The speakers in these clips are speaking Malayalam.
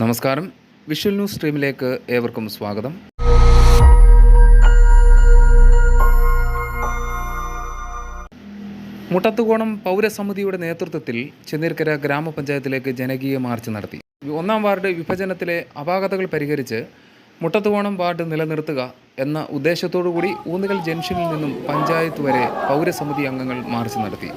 നമസ്കാരം. വിഷ്വൽ ന്യൂസ് സ്ട്രീമിലേക്ക് ഏവർക്കും സ്വാഗതം. മുട്ടത്തുകോണം പൗരസമിതിയുടെ നേതൃത്വത്തിൽ ചെന്നീർക്കര ഗ്രാമപഞ്ചായത്തിലേക്ക് ജനകീയ മാർച്ച് നടത്തി. ഒന്നാം വാർഡ് വിഭജനത്തിലെ അപാകതകൾ പരിഹരിച്ച് മുട്ടത്തുകോണം വാർഡ് നിലനിർത്തുക എന്ന ഉദ്ദേശത്തോടു കൂടി ഊന്നുകൽ ജംഗ്ഷനിൽ നിന്നും പഞ്ചായത്ത് വരെ പൗരസമിതി അംഗങ്ങൾ മാർച്ച് നടത്തി.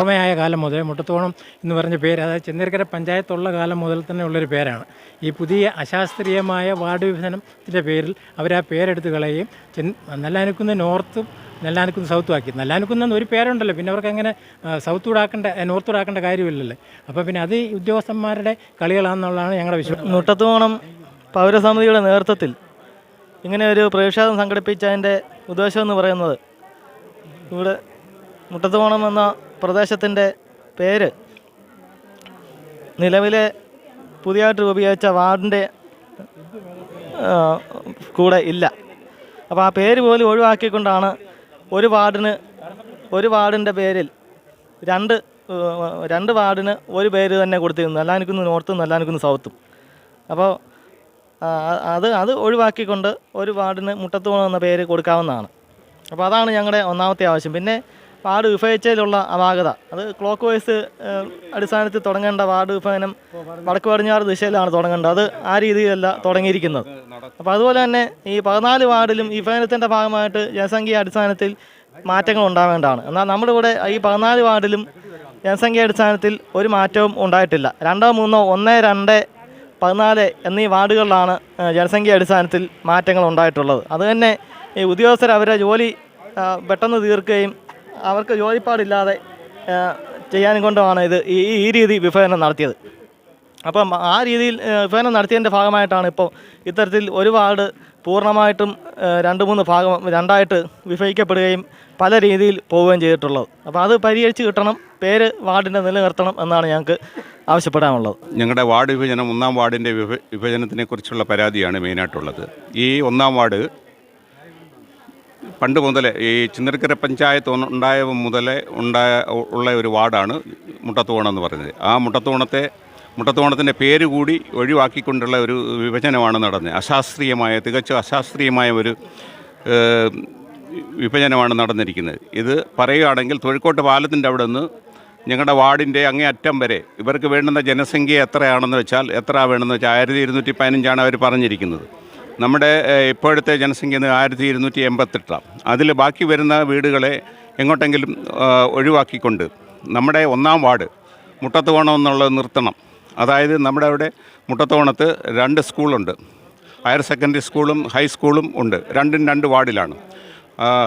ഓർമ്മയായ കാലം മുതൽ മുട്ടത്തോണം എന്ന് പറഞ്ഞ പേര് അതായത് ചെന്നീർക്കര പഞ്ചായത്തുള്ള കാലം മുതൽ തന്നെ ഉള്ളൊരു പേരാണ്. ഈ പുതിയ അശാസ്ത്രീയമായ വാർഡ് വിഭജനത്തിന്റെ പേരിൽ അവർ ആ പേരെടുത്ത് കളയുകയും ചെ നെല്ലാനുക്കുന്ന് നോർത്തും നെല്ലാനക്കുന്ന് സൗത്തും ആക്കി. നെല്ലാനുക്കുന്ന് ഒരു പേരുണ്ടല്ലോ. പിന്നെ അവർക്ക് അങ്ങനെ സൗത്തൂടാക്കേണ്ട നോർത്തൂടാക്കേണ്ട കാര്യമില്ലല്ലോ. അപ്പോൾ പിന്നെ അത് ഉദ്യോഗസ്ഥന്മാരുടെ കളികളാണെന്നുള്ളതാണ് ഞങ്ങളുടെ വിശ്വാസം മുട്ടത്തോണം പൗരസമിതിയുടെ നേതൃത്വത്തിൽ ഇങ്ങനെ ഒരു പ്രതിഷേധം സംഘടിപ്പിച്ചതിന്റെ ഉദ്ദേശം എന്ന് പറയുന്നത് ഇവിടെ മുട്ടത്തോണം എന്ന പ്രദേശത്തിന്റെ പേര്. നിലവിലെ പുതിയതായിട്ട് രൂപീകരിച്ച വാർഡിന്റെ കൂടെ ഇല്ല. അപ്പോൾ ആ പേര് പോലും ഒഴിവാക്കിക്കൊണ്ടാണ് ഒരു വാർഡിന് ഒരു വാർഡിന്റെ പേരിൽ രണ്ട് രണ്ട് വാർഡിന് ഒരു പേര് തന്നെ കൊടുത്തിരുന്നു. നെല്ലാനിക്കുന്ന് നോർത്തും നെല്ലാനിക്കുന്ന് സൗത്തും. അപ്പോൾ അത് അത് ഒഴിവാക്കിക്കൊണ്ട് ഒരു വാർഡിന് മുട്ടത്തോളം എന്ന പേര് കൊടുക്കാവുന്നതാണ്. അപ്പോൾ അതാണ് ഞങ്ങളുടെ ഒന്നാമത്തെ ആവശ്യം. പിന്നെ വാർഡ് വിഭജിച്ചതിലുള്ള അപാകത. അത് ക്ലോക്ക് വൈസ് അടിസ്ഥാനത്തിൽ തുടങ്ങേണ്ട വാർഡ് വിഭജനം വടക്ക് പടിഞ്ഞാറ് ദിശയിലാണ് തുടങ്ങേണ്ടത്. അത് ആ രീതിയിലല്ല തുടങ്ങിയിരിക്കുന്നത്. അപ്പോൾ അതുപോലെ തന്നെ ഈ പതിനാല് വാർഡിലും വിഭജനത്തിന്റെ ഭാഗമായിട്ട് ജനസംഖ്യ അടിസ്ഥാനത്തിൽ മാറ്റങ്ങൾ ഉണ്ടാവേണ്ടതാണ്. എന്നാൽ നമ്മുടെ ഇവിടെ ഈ പതിനാല് വാർഡിലും ജനസംഖ്യ അടിസ്ഥാനത്തിൽ ഒരു മാറ്റവും ഉണ്ടായിട്ടില്ല. രണ്ടോ മൂന്നോ ഒന്ന് രണ്ട് പതിനാല് എന്നീ വാർഡുകളിലാണ് ജനസംഖ്യ അടിസ്ഥാനത്തിൽ മാറ്റങ്ങൾ ഉണ്ടായിട്ടുള്ളത്. അതുതന്നെ ഈ ഉദ്യോഗസ്ഥർ അവരെ ജോലി പെട്ടെന്ന് തീർക്കുകയും അവർക്ക് ജോലിപ്പാടില്ലാതെ ചെയ്യാനും കൊണ്ടുമാണ് ഇത് ഈ ഈ രീതി വിഭജനം നടത്തിയത്. അപ്പം ആ രീതിയിൽ വിഭജനം നടത്തിയതിന്റെ ഭാഗമായിട്ടാണ് ഇപ്പോൾ ഇത്തരത്തിൽ ഒരു വാർഡ് പൂർണമായിട്ടും രണ്ട് മൂന്ന് ഭാഗം രണ്ടായിട്ട് വിഭജിക്കപ്പെടുകയും പല രീതിയിൽ പോവുകയും ചെയ്തിട്ടുള്ളത്. അപ്പോൾ അത് പരിഹരിച്ച് കിട്ടണം പേര് വാർഡിന്റെ നിലനിർത്തണം എന്നാണ് ഞങ്ങൾക്ക് ആവശ്യപ്പെടാനുള്ളത്. ഞങ്ങളുടെ വാർഡ് വിഭജനം ഒന്നാം വാർഡിന്റെ വിഭ വിഭജനത്തിനെ കുറിച്ചുള്ള പരാതിയാണ് മെയിനായിട്ടുള്ളത്. ഈ ഒന്നാം വാർഡ് പണ്ട് മുതലേ ഈ ചിന്നരക്കര പഞ്ചായത്ത് ഉണ്ട- ഉണ്ടായ മുതലേ ഉണ്ടായ ഉള്ള ഒരു വാർഡാണ് മുട്ടത്തോണം എന്ന് പറയുന്നത്. ആ മുട്ടത്തോണത്തെ മുട്ടത്തോണത്തിന്റെ പേര് കൂടി ഒഴിവാക്കിക്കൊണ്ടുള്ള ഒരു വിഭജനമാണ് നടന്നത്. അശാസ്ത്രീയമായ തികച്ചും അശാസ്ത്രീയമായ ഒരു വിഭജനമാണ് നടന്നിരിക്കുന്നത്. ഇത് പറയുകയാണെങ്കിൽ തൊഴിക്കോട്ട് പാലത്തിന്റെ അവിടെ നിന്ന് ഞങ്ങളുടെ വാർഡിന്റെ അങ്ങേ അറ്റം വരെ ഇവർക്ക് വേണ്ടുന്ന ജനസംഖ്യ എത്രയാണെന്ന് വെച്ചാൽ എത്ര വേണമെന്ന് വെച്ചാൽ ആയിരത്തി ഇരുന്നൂറ്റി പതിനഞ്ചാണ് അവർ പറഞ്ഞിരിക്കുന്നത്. നമ്മുടെ ഇപ്പോഴത്തെ ജനസംഖ്യ ആയിരത്തി ഇരുന്നൂറ്റി എൺപത്തെട്ടാണ് അതിൽ ബാക്കി വരുന്ന വീടുകളെ എങ്ങോട്ടെങ്കിലും ഒഴിവാക്കിക്കൊണ്ട് നമ്മുടെ ഒന്നാം വാർഡ് മുട്ടത്തുകോണം എന്നുള്ളത് നിർത്തണം. അതായത് നമ്മുടെ അവിടെ മുട്ടത്തോണത്ത് രണ്ട് സ്കൂളുണ്ട്. ഹയർ സെക്കൻഡറി സ്കൂളും ഹൈസ്കൂളും ഉണ്ട്. രണ്ടും രണ്ട് വാർഡിലാണ്.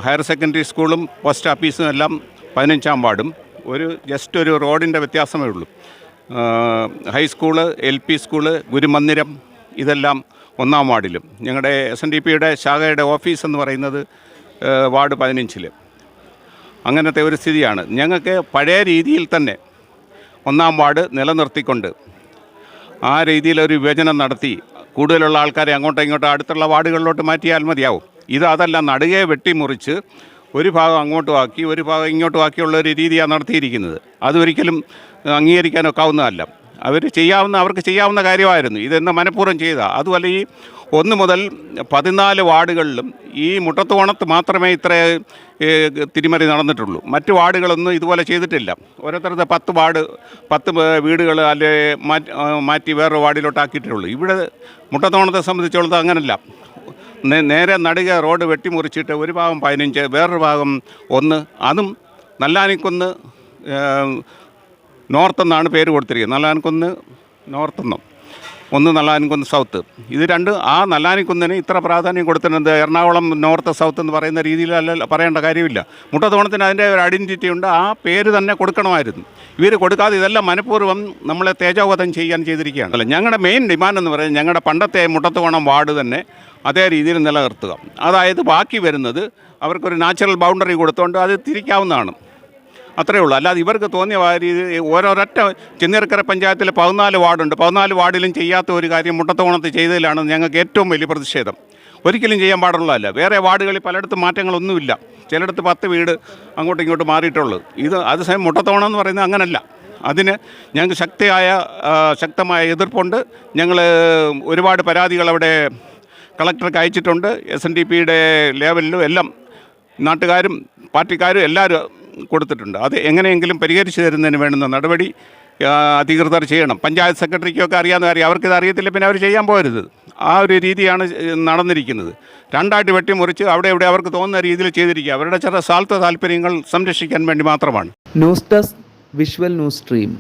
ഹയർ സെക്കൻഡറി സ്കൂളും പോസ്റ്റ് ഓഫീസും എല്ലാം പതിനഞ്ചാം വാർഡും. ഒരു ജസ്റ്റ് ഒരു റോഡിന്റെ വ്യത്യാസമേ ഉള്ളൂ. High school L P school ഗുരുമന്ദിരം ഇതെല്ലാം ഒന്നാം വാർഡിലും. ഞങ്ങളുടെ എസ് എൻ ഡി പിയുടെ ശാഖയുടെ ഓഫീസ് എന്ന് പറയുന്നത് വാർഡ് പതിനഞ്ചിൽ അങ്ങനത്തെ ഒരു സ്ഥിതിയാണ്. ഞങ്ങൾക്ക് പഴയ രീതിയിൽ തന്നെ ഒന്നാം വാർഡ് നിലനിർത്തിക്കൊണ്ട് ആ രീതിയിലൊരു വിഭജനം നടത്തി കൂടുതലുള്ള ആൾക്കാരെ അങ്ങോട്ടോ ഇങ്ങോട്ടോ അടുത്തുള്ള വാർഡുകളിലോട്ട് മാറ്റിയാൽ മതിയാവും. ഇത് അതല്ല നടുകെ വെട്ടിമുറിച്ച് ഒരു ഭാഗം അങ്ങോട്ടും ആക്കി ഒരു ഭാഗം ഇങ്ങോട്ടും ആക്കിയുള്ള ഒരു രീതിയാണ് നടത്തിയിരിക്കുന്നത്. അതൊരിക്കലും അംഗീകരിക്കാനൊക്കാവുന്നതല്ല. അവർ ചെയ്യാവുന്ന അവർക്ക് ചെയ്യാവുന്ന കാര്യമായിരുന്നു. ഇതെന്ന് മനഃപൂർവം ചെയ്ത. അതുപോലെ ഈ ഒന്ന് മുതൽ പതിനാല് വാർഡുകളിലും ഈ മുട്ടത്തോണത്ത് മാത്രമേ ഇത്ര തിരിമറി നടന്നിട്ടുള്ളൂ. മറ്റ് വാർഡുകളൊന്നും ഇതുപോലെ ചെയ്തിട്ടില്ല. ഓരോരുത്തരുടെ പത്ത് വാർഡ് പത്ത് വീടുകൾ അല്ലെ മാറ്റി വേറെ വാർഡിലോട്ടാക്കിയിട്ടുള്ളൂ. ഇവിടെ മുട്ടത്തോണത്തെ സംബന്ധിച്ചിടത്തോളം അങ്ങനല്ല. നേരെ നടുക റോഡ് വെട്ടിമുറിച്ചിട്ട് ഒരു ഭാഗം പതിനഞ്ച് വേറൊരു ഭാഗം ഒന്ന്. അതും നല്ലാനിക്കൊന്ന് നോർത്തെന്നാണ് പേര് കൊടുത്തിരിക്കുന്നത്. നല്ലാനിക്കുന്ന് നോർത്തെന്നും. ഒന്ന് നല്ലാനിക്കുന്ന് സൗത്ത്. ഇത് രണ്ട് ആ നല്ലാനിക്കുന്നിന് ഇത്ര പ്രാധാന്യം കൊടുത്തിട്ടുണ്ട്. എറണാകുളം നോർത്ത് സൗത്ത് എന്ന് പറയുന്ന രീതിയിലല്ല പറയേണ്ട കാര്യമില്ല. മുട്ടത്തോണത്തിന് അതിന്റെ ഒരു ഐഡന്റിറ്റി ഉണ്ട്. ആ പേര് തന്നെ കൊടുക്കണമായിരുന്നു. ഇവർ കൊടുക്കാതെ ഇതെല്ലാം മനഃപൂർവം നമ്മളെ തേജോവധം ചെയ്യാൻ ചെയ്തിരിക്കുകയാണ്. അല്ല ഞങ്ങളുടെ മെയിൻ ഡിമാൻഡ് എന്ന് പറയുന്നത് ഞങ്ങളുടെ പണ്ടത്തെ മുട്ടത്തോണം വാർഡ് തന്നെ അതേ രീതിയിൽ നിലനിർത്തുക. അതായത് ബാക്കി വരുന്നത് അവർക്കൊരു നാച്ചുറൽ ബൗണ്ടറി കൊടുത്തുകൊണ്ട് അത് തിരിക്കാവുന്നതാണ്. അത്രയേ ഉള്ളൂ. അല്ലാതെ ഇവർക്ക് തോന്നിയ രീതി ഓരോരൊറ്റ ചെന്നീർക്കര പഞ്ചായത്തിൽ പതിനാല് വാർഡുണ്ട്. പതിനാല് വാർഡിലും ചെയ്യാത്ത ഒരു കാര്യം മുട്ടത്തോണത്ത് ചെയ്തതിലാണ് ഞങ്ങൾക്ക് ഏറ്റവും വലിയ പ്രതിഷേധം. ഒരിക്കലും ചെയ്യാൻ പാടുള്ളതല്ല. വേറെ വാർഡുകളിൽ പലയിടത്തും മാറ്റങ്ങളൊന്നുമില്ല. ചിലയിടത്ത് പത്ത് വീട് അങ്ങോട്ടും ഇങ്ങോട്ടും മാറിയിട്ടുള്ളൂ. ഇത് അതേസമയം മുട്ടത്തോണം എന്ന് പറയുന്നത് അങ്ങനല്ല. അതിന് ഞങ്ങൾക്ക് ശക്തിയായ ശക്തമായ എതിർപ്പുണ്ട്. ഞങ്ങൾ ഒരുപാട് പരാതികൾ അവിടെ കളക്ടർക്ക് അയച്ചിട്ടുണ്ട്. എസ് എൻ ഡി പിയുടെ ലെവലിലും എല്ലാം നാട്ടുകാരും പാർട്ടിക്കാരും എല്ലാവരും കൊടുത്തിട്ടുണ്ട്. അത് എങ്ങനെയെങ്കിലും പരിഹരിച്ചു തരുന്നതിന് വേണ്ടുന്ന നടപടി അധികൃതർ ചെയ്യണം. പഞ്ചായത്ത് സെക്രട്ടറിക്കൊക്കെ അറിയാവുന്ന കാര്യം അവർക്കിത് അറിയത്തില്ല പിന്നെ അവർ ചെയ്യാൻ പോകരുത് ആ ഒരു രീതിയാണ് നടന്നിരിക്കുന്നത്. രണ്ടായിട്ട് വെട്ടിമുറിച്ച് അവിടെ ഇവിടെ അവർക്ക് തോന്നുന്ന രീതിയിൽ ചെയ്തിരിക്കുക. അവരുടെ ചില സ്വാർത്ഥ താല്പര്യങ്ങൾ സംരക്ഷിക്കാൻ വേണ്ടി മാത്രമാണ്. News desk visual news stream.